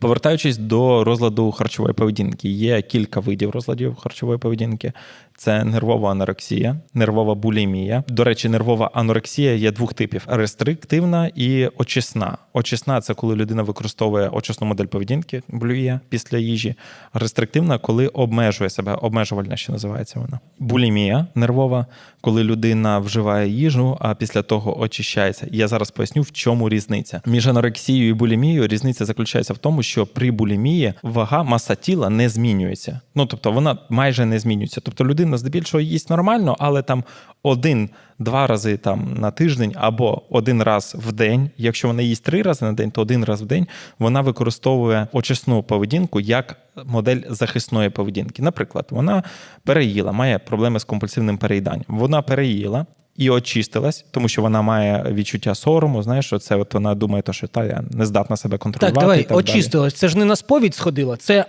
Повертаючись до розладу харчової поведінки, є кілька видів розладів харчової поведінки. Це нервова анорексія, нервова булімія. До речі, нервова анорексія є двох типів: рестриктивна і очисна. Очисна це коли людина використовує очисну модель поведінки, блює після їжі. Рестриктивна, коли обмежує себе, обмежувальна, що називається вона. Булімія нервова, коли людина вживає їжу, а після того очищається. Я зараз поясню, в чому різниця. Між анорексією і булімією різниця заключається в тому, що при булімії вага маса тіла не змінюється. Ну тобто вона майже не змінюється. Тобто людина здебільшого їсть нормально, але там один-два рази там на тиждень або один раз в день. Якщо вона їсть три рази на день, то один раз в день вона використовує очисну поведінку як модель захисної поведінки. Наприклад, вона переїла, має проблеми з компульсивним переїданням. Вона переїла. І очистилась, тому що вона має відчуття сорому. Знаєш, що це от вона думає, то, що та я не здатна себе контролювати. Так, давай, і так далі. очистилась. Це ж не на сповідь сходила, це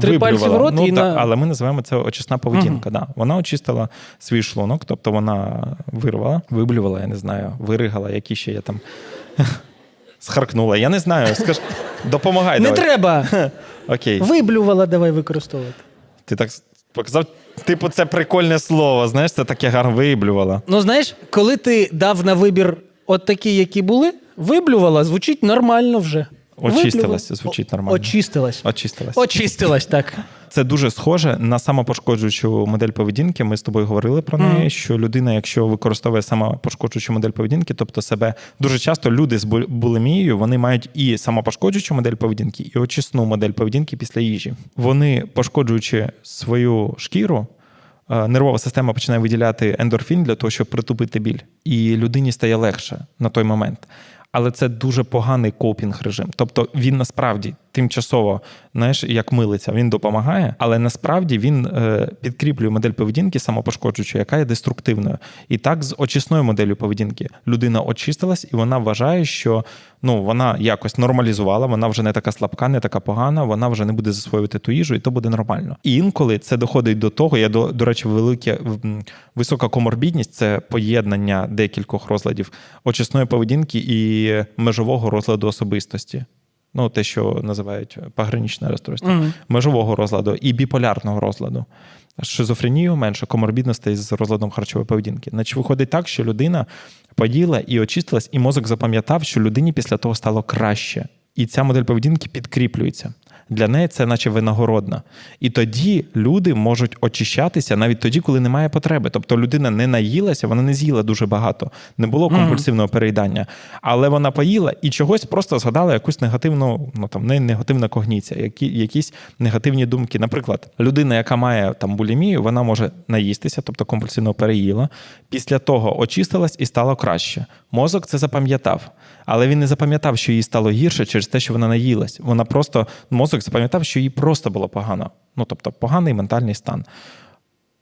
три пальці в рот ну, і так, на. Але ми називаємо це очисна поведінка. Да. Вона очистила свій шлунок, тобто вона вирвала, виблювала, я не знаю, виригала, які ще я там схаркнула. Я не знаю. Скаж, допомагай. Не давай. треба. Окей. Виблювала, давай використовувати. Ти так показав, типу, це прикольне слово. Знаєш, це таке гарно виблювала. Ну, знаєш, коли ти дав на вибір от такі, які були, виблювала, звучить нормально вже. Очистилась, звучить нормально. Очистилась. Очистилась. Очистилась, так. Це дуже схоже на самопошкоджуючу модель поведінки. Ми з тобою говорили про неї, Мгм. що людина, якщо використовує самопошкоджуючу модель поведінки, тобто себе дуже часто люди з бу- булімією, вони мають і самопошкоджуючу модель поведінки, і очисну модель поведінки після їжі. Вони, пошкоджуючи свою шкіру, е, нервова система починає виділяти ендорфін для того, щоб притупити біль, і людині стає легше на той момент. Але це дуже поганий копінг режим. Тобто він насправді тимчасово, знаєш, як милиця, він допомагає, але насправді він е, підкріплює модель поведінки самопошкоджуючої, яка є деструктивною. І так з очисною моделлю поведінки людина очистилась, і вона вважає, що ну вона якось нормалізувала, вона вже не така слабка, не така погана, вона вже не буде засвоювати ту їжу, і то буде нормально. І інколи це доходить до того, я до, до речі, велике висока коморбідність це поєднання декількох розладів очисної поведінки і межового розладу особистості. Ну, те, що називають пограничне розстройство, Мгм. межового розладу і біполярного розладу. Шизофренію менше коморбідностей з розладом харчової поведінки. Значить, виходить так, що людина поділа і очистилась, і мозок запам'ятав, що людині після того стало краще. І ця модель поведінки підкріплюється. Для неї це наче винагородна. І тоді люди можуть очищатися навіть тоді, коли немає потреби. Тобто людина не наїлася, вона не з'їла дуже багато, не було компульсивного переїдання, але вона поїла і чогось просто згадала якусь негативну, ну там не негативна когніція, які, якісь негативні думки. Наприклад, людина, яка має там булімію, вона може наїстися, тобто компульсивно переїла. Після того очистилась і стало краще. Мозок це запам'ятав, але він не запам'ятав, що їй стало гірше через те, що вона наїлась. Вона просто мозок запам'ятав, що їй просто було погано. Ну тобто поганий ментальний стан.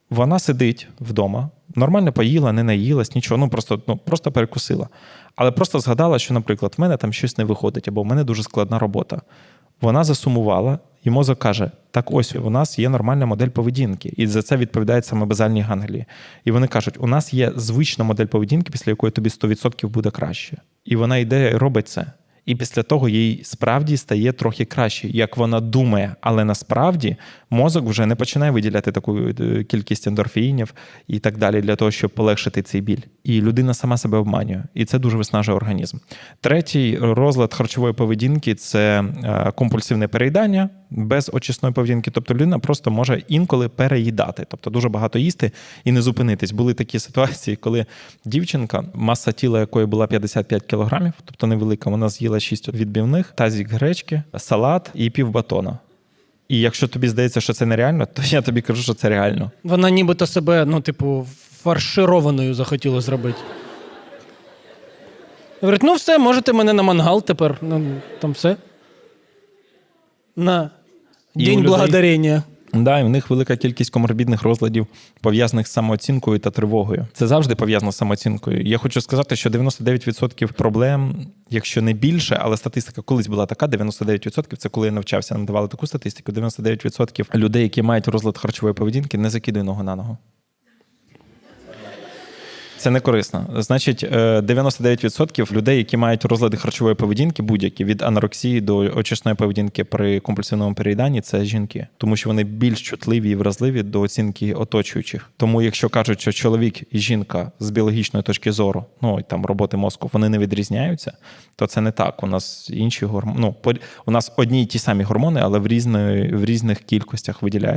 Вона сидить вдома, нормально поїла, не наїлась, нічого, ну просто, ну просто перекусила. Але просто згадала, що, наприклад, в мене там щось не виходить, або в мене дуже складна робота. Вона засумувала, і мозок каже: так ось у нас є нормальна модель поведінки, і за це відповідають саме базальні ганглії. І вони кажуть: у нас є звична модель поведінки, після якої тобі 100% буде краще. І вона йде і робить це. І після того їй справді стає трохи краще, як вона думає. Але насправді мозок вже не починає виділяти таку е, кількість ендорфінів і так далі для того, щоб полегшити цей біль. І людина сама себе обманює, і це дуже виснажує організм. Третій розлад харчової поведінки це е, компульсивне переїдання без очисної поведінки. Тобто людина просто може інколи переїдати, тобто дуже багато їсти і не зупинитись. Були такі ситуації, коли дівчинка, маса тіла якої була 55 кілограмів, тобто невелика, вона з'їла 6 відбивних, тазік гречки, салат і пів батона. І якщо тобі здається, що це нереально, то я тобі кажу, що це реально. Вона нібито себе, ну, типу, фаршированою захотіла зробити. Говорить, ну все, можете мене на мангал тепер. Ну, там все. На І День людей- благодарення. Да, і в них велика кількість коморбідних розладів, пов'язаних з самооцінкою та тривогою. Це завжди пов'язано з самооцінкою. Я хочу сказати, що 99% проблем, якщо не більше, але статистика колись була така: 99% це коли я навчався, нам давали таку статистику. 99% людей, які мають розлад харчової поведінки, не закидує ногу на ногу. Це не корисно. Значить, е, 99% людей, які мають розлади харчової поведінки, будь-які від анорексії до очисної поведінки при компульсивному переїданні, це жінки, тому що вони більш чутливі і вразливі до оцінки оточуючих. Тому, якщо кажуть, що чоловік і жінка з біологічної точки зору, ну і там роботи мозку, вони не відрізняються, то це не так. У нас інші гормони. Ну, у нас одні й ті самі гормони, але в різної в різних кількостях виділяються.